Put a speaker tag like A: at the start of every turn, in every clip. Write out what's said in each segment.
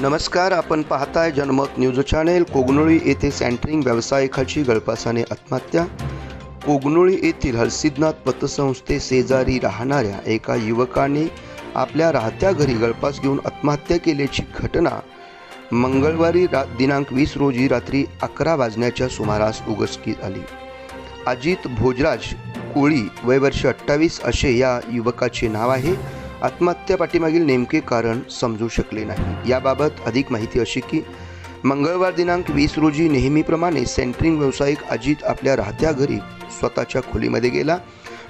A: नमस्कार आपण पाहताय जनमत न्यूज चॅनेल. कोगनोळी येथे सँटरिंग व्यावसायिकाची गळपासाने आत्महत्या. कोगनोळी येथील हरसिद्धनाथ पतसंस्थे शेजारी राहणाऱ्या एका युवकाने आपल्या राहत्या घरी गळपास घेऊन आत्महत्या केल्याची घटना मंगळवारी रा दिनांक वीस रोजी रात्री अकरा वाजण्याच्या सुमारास उघडकीस आली. अजित भोजराज कोळी वय वर्ष अठ्ठावीस असे या युवकाचे नाव आहे. आत्महत्या पाठीमागील नेमके कारण समजू शकले नाही. याबाबत अधिक माहिती अशी की मंगळवार दिनांक वीस रोजी नेहमीप्रमाणे सेंटरिंग व्यावसायिक अजित आपल्या राहत्या घरी स्वतःच्या खोलीमध्ये गेला.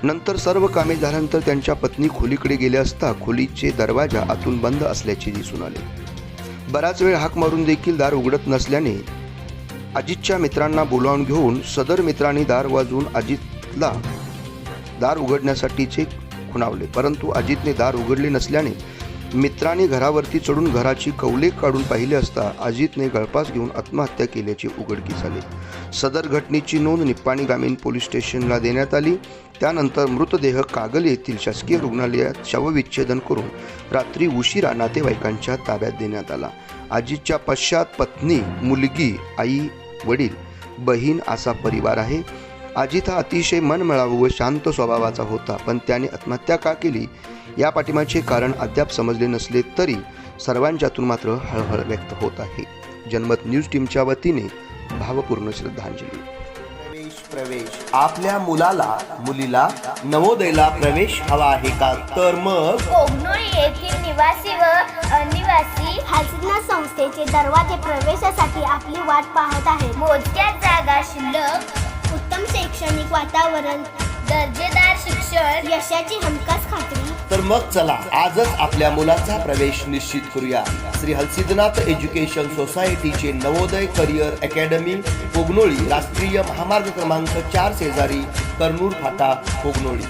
A: नंतर सर्व कामे झाल्यानंतर त्यांच्या पत्नी खोलीकडे गेल्या असता खोलीचे दरवाजा आतून बंद असल्याचे दिसून आले. बराच वेळ हाक मारून देखील दार उघडत नसल्याने अजितच्या मित्रांना बोलावून घेऊन सदर मित्रांनी दार वाजवून अजितला दार उघडण्यासाठीचे खुणावले. परंतु अजितने दार उघडले नसल्याने मित्राने घरावरती चढून घराची कौले काढून पाहिले असता अजितने गळपास घेऊन आत्महत्या केल्याचे उघडकीस झाले. सदर घटनेची नोंद निप्पाणी ग्रामीण पोलीस स्टेशनला देण्यात आली. त्यानंतर मृतदेह कागल येथील शासकीय रुग्णालयात शवविच्छेदन करून रात्री उशिरा नातेवाईकांच्या ताब्यात देण्यात आला. अजितच्या पश्चात पत्नी मुलगी आई वडील बहीण असा परिवार आहे. अजित हा अतिशय मनमिळावू व शांत स्वभावाचा होता पण त्याने आत्महत्या का केली? या पाठिंबाचे कारण अद्याप समजले नसले तरी सर्वांच्यातून मात्र हळहळ व्यक्त होत आहे. जनमत न्यूज टीमच्या वतीने भावपूर्ण श्रद्धांजली.
B: प्रवेश प्रवेश. आपल्या मुलाला मुलीला नवोदयला प्रवेश हवा आहे का? तर मग?
C: येथील निवासी व अनिवासी
D: हालसिद्धनाथ संस्थेचे दरवाजे प्रवेशासाठी आपली वाट पाहत आहेत.
C: मोजक्या जागा शिल्लक
D: उत्तम शैक्षणिक वातावरण
C: दर्जेदार शिक्षण
D: यशाची हमखास खात्री.
B: तर मग चला आजच आपल्या मुलाचा प्रवेश निश्चित करूया. श्री हलसिद्धनाथ एज्युकेशन सोसायटीचे नवोदय करिअर अकॅडमी कोगनोळी राष्ट्रीय महामार्ग क्रमांक चार शेजारी कर्नूर फाटा कोगनोळी.